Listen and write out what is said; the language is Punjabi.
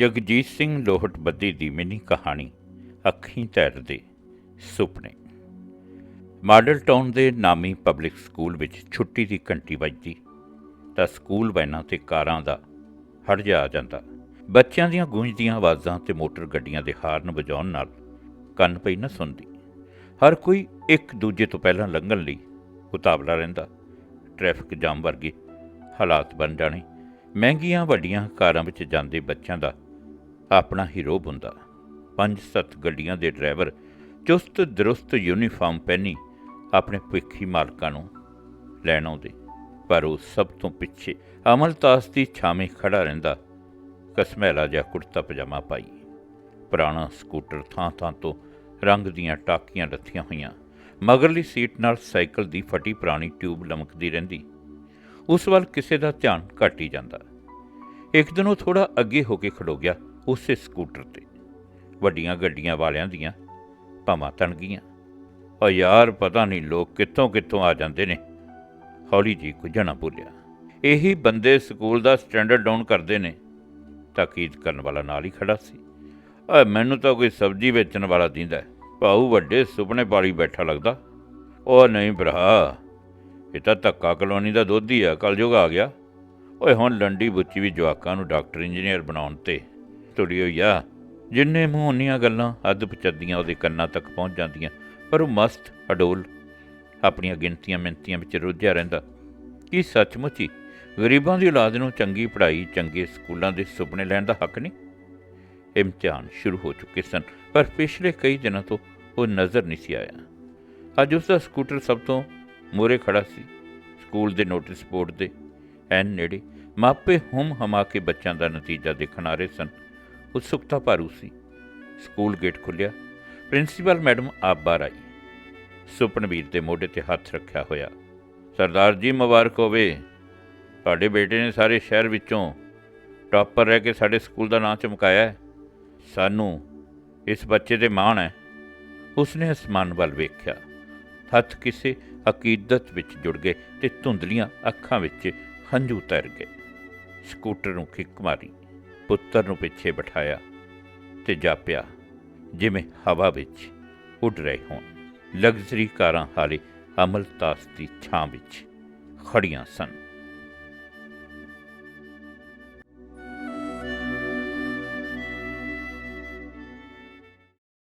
ਜਗਜੀਤ ਸਿੰਘ ਲੋਹਟ ਬੱਦੀ ਦੀ ਮਿੰਨੀ ਕਹਾਣੀ, ਅੱਖੀਂ ਤੈਰਦੇ ਸੁਪਨੇ। ਮਾਡਲ ਟਾਊਨ ਦੇ ਨਾਮੀ ਪਬਲਿਕ ਸਕੂਲ ਵਿੱਚ ਛੁੱਟੀ ਦੀ ਘੰਟੀ ਵੱਜਦੀ, ਤਾਂ ਸਕੂਲ ਵੈਨਾਂ ਤੇ ਕਾਰਾਂ ਦਾ ਹਟ ਜਾ ਜਾਂਦਾ। ਬੱਚਿਆਂ ਦੀਆਂ ਗੂੰਜਦੀਆਂ ਆਵਾਜ਼ਾਂ ਤੇ ਮੋਟਰ ਗੱਡੀਆਂ ਦੇ ਹਾਰਨ ਵਜਾਉਣ ਨਾਲ ਕੰਨ ਪਈ ਨਾ ਸੁਣਦੀ। ਹਰ ਕੋਈ ਇੱਕ ਦੂਜੇ ਤੋਂ ਪਹਿਲਾਂ ਲੰਘਣ ਲਈ ਉਤਾਵਲਾ ਰਹਿੰਦਾ। ਟ੍ਰੈਫਿਕ ਜਾਮ ਵਰਗੇ ਹਾਲਾਤ ਬਣ ਜਾਣੇ। ਮਹਿੰਗੀਆਂ ਵੱਡੀਆਂ ਕਾਰਾਂ ਵਿੱਚ ਜਾਂਦੇ ਬੱਚਿਆਂ ਦਾ ਆਪਣਾ ਹੀ ਰੋਬ ਹੁੰਦਾ ਪੰਜ ਸੱਤ ਗੱਡੀਆਂ ਦੇ ਡਰਾਈਵਰ ਚੁਸਤ ਦਰੁਸਤ ਯੂਨੀਫਾਰਮ ਪਹਿਨੀ ਆਪਣੇ ਭਿੱਖੀ ਮਾਲਕਾਂ ਨੂੰ ਲੈਣ ਆਉਂਦੇ। ਪਰ ਉਹ ਸਭ ਤੋਂ ਪਿੱਛੇ ਅਮਲਤਾਸ ਦੀ ਛਾਵੇਂ ਖੜਾ ਰਹਿੰਦਾ, ਕਸਮੈਲਾ ਜਿਹਾ ਕੁੜਤਾ ਪਜਾਮਾ ਪਾਈ। ਪੁਰਾਣਾ ਸਕੂਟਰ ਥਾਂ ਥਾਂ ਤੋਂ ਰੰਗ ਦੀਆਂ ਟਾਕੀਆਂ ਲੱਥੀਆਂ ਹੋਈਆਂ, ਮਗਰਲੀ ਸੀਟ ਨਾਲ ਸਾਈਕਲ ਦੀ ਫਟੀ ਪੁਰਾਣੀ ਟਿਊਬ ਲਮਕਦੀ ਰਹਿੰਦੀ। ਉਸ ਵੱਲ ਕਿਸੇ ਦਾ ਧਿਆਨ ਘਟ ਹੀ ਜਾਂਦਾ। ਇੱਕ ਦਿਨ ਉਹ ਥੋੜਾ ਅੱਗੇ ਹੋ ਕੇ ਖੜੋ ਗਿਆ। ਉਸੇ ਸਕੂਟਰ ਤੇ। ਵੱਡੀਆਂ ਗੱਡੀਆਂ ਵਾਲਿਆਂ ਦੀਆਂ ਭਾਵਾਂ ਤਣ ਗਈਆਂ। ਓ ਯਾਰ, ਪਤਾ ਨਹੀਂ ਲੋਕ ਕਿੱਥੋਂ ਕਿੱਥੋਂ ਆ ਜਾਂਦੇ ਨੇ। ਹੌਲੀ ਜੀ ਕੁਝ ਨਾ ਭੁੱਲਿਆ। ਇਹੀ ਬੰਦੇ ਸਕੂਲ ਦਾ ਸਟੈਂਡਰਡ ਡਾਊਨ ਕਰਦੇ ਨੇ। ਤਾਕੀਦ ਕਰਨ ਵਾਲਾ ਨਾਲ ਹੀ ਖੜਾ ਸੀ। ਓਏ, ਮੈਨੂੰ ਤਾਂ ਕੋਈ ਸਬਜ਼ੀ ਵੇਚਣ ਵਾਲਾ ਦਿੰਦਾ ਭਾਊ ਵੱਡੇ ਸੁਪਨੇ ਪਾਲੀ ਬੈਠਾ ਲੱਗਦਾ। ਉਹ ਨਹੀਂ ਭਰਾ, ਇਹ ਤਾਂ ਧੱਕਾ ਕਲੋਨੀ ਦਾ ਦੁੱਧ ਹੀ ਆ, ਕਲਯੁਗ ਆ ਗਿਆ। ਓਏ, ਹੁਣ ਲੰਡੀ ਬੁੱਚੀ ਵੀ ਜਵਾਕਾਂ ਨੂੰ ਡਾਕਟਰ ਇੰਜੀਨੀਅਰ ਬਣਾਉਣ ਤੇ ਤੁੜੀ ਹੋਈ ਆ। ਜਿੰਨੇ ਮੂੰਹ ਉਨੀਆਂ ਗੱਲਾਂ ਅੱਧ ਪਚੱਦੀਆਂ ਉਹਦੇ ਕੰਨਾਂ ਤੱਕ ਪਹੁੰਚ ਜਾਂਦੀਆਂ, ਪਰ ਉਹ ਮਸਤ, ਅਡੋਲ, ਆਪਣੀਆਂ ਗਿਣਤੀਆਂ ਮਿੰਤੀਆਂ ਵਿੱਚ ਰੁੱਝਿਆ ਰਹਿੰਦਾ। ਕੀ ਸੱਚਮੁੱਚ ਹੀ ਗਰੀਬਾਂ ਦੀ ਔਲਾਦ ਨੂੰ ਚੰਗੀ ਪੜ੍ਹਾਈ, ਚੰਗੇ ਸਕੂਲਾਂ ਦੇ ਸੁਪਨੇ ਲੈਣ ਦਾ ਹੱਕ ਨਹੀਂ? ਇਮਤਿਹਾਨ ਸ਼ੁਰੂ ਹੋ ਚੁੱਕੇ ਸਨ, ਪਰ ਪਿਛਲੇ ਕਈ ਦਿਨਾਂ ਤੋਂ ਉਹ ਨਜ਼ਰ ਨਹੀਂ ਸੀ ਆਇਆ। ਅੱਜ ਉਸ ਦਾ ਸਕੂਟਰ ਸਭ ਤੋਂ ਮੂਹਰੇ ਖੜਾ ਸੀ। ਸਕੂਲ ਦੇ ਨੋਟਿਸ ਬੋਰਡ ਦੇ ਐਨ ਨੇੜੇ ਮਾਪੇ ਹੁਮ ਹਮਾ ਕੇ ਬੱਚਿਆਂ ਦਾ ਨਤੀਜਾ ਦੇਖਣ ਆ ਰਹੇ ਸਨ। ਉਤਸੁਕਤਾ ਭਾਰੂ ਸੀ। ਸਕੂਲ ਗੇਟ ਖੁੱਲਿਆ ਪ੍ਰਿੰਸੀਪਲ ਮੈਡਮ ਆਪ ਬਾਹਰ ਆਈ। ਸੁਪਨਵੀਰ ਦੇ ਮੋਢੇ ਤੇ ਹੱਥ ਰੱਖਿਆ ਹੋਇਆ। ਸਰਦਾਰ ਜੀ ਮੁਬਾਰਕ ਹੋਵੇ। ਤੁਹਾਡੇ ਬੇਟੇ ਨੇ ਸਾਰੇ ਸ਼ਹਿਰ ਵਿੱਚੋਂ ਟਾਪਰ ਰਹਿ ਕੇ ਸਾਡੇ ਸਕੂਲ ਦਾ ਨਾਂ ਚਮਕਾਇਆ ਹੈ। ਸਾਨੂੰ ਇਸ ਬੱਚੇ ਦੇ ਮਾਣ ਹੈ। ਉਸਨੇ ਅਸਮਾਨ ਵੱਲ ਵੇਖਿਆ। ਹੱਥ ਕਿਸੇ ਅਕੀਦਤ ਵਿੱਚ ਜੁੜ ਗਏ ਤੇ ਧੁੰਦਲੀਆਂ ਅੱਖਾਂ ਵਿੱਚ ਹੰਝੂ ਤੈਰ ਗਏ। ਸਕੂਟਰ ਨੂੰ ਖਿੱਕ ਮਾਰੀ। ਪੁੱਤਰ ਨੂੰ ਪਿੱਛੇ ਬਿਠਾਇਆ ਤੇ ਜਾਪਿਆ, ਜਿਵੇਂ ਹਵਾ ਵਿੱਚ ਉੱਡ ਰਹੇ ਹੋਣ, ਲਗਜ਼ਰੀ ਕਾਰਾਂ ਹਾਲੇ ਅਮਲਤਾਸ ਦੀ ਛਾਂ ਵਿੱਚ ਖੜੀਆਂ ਸਨ।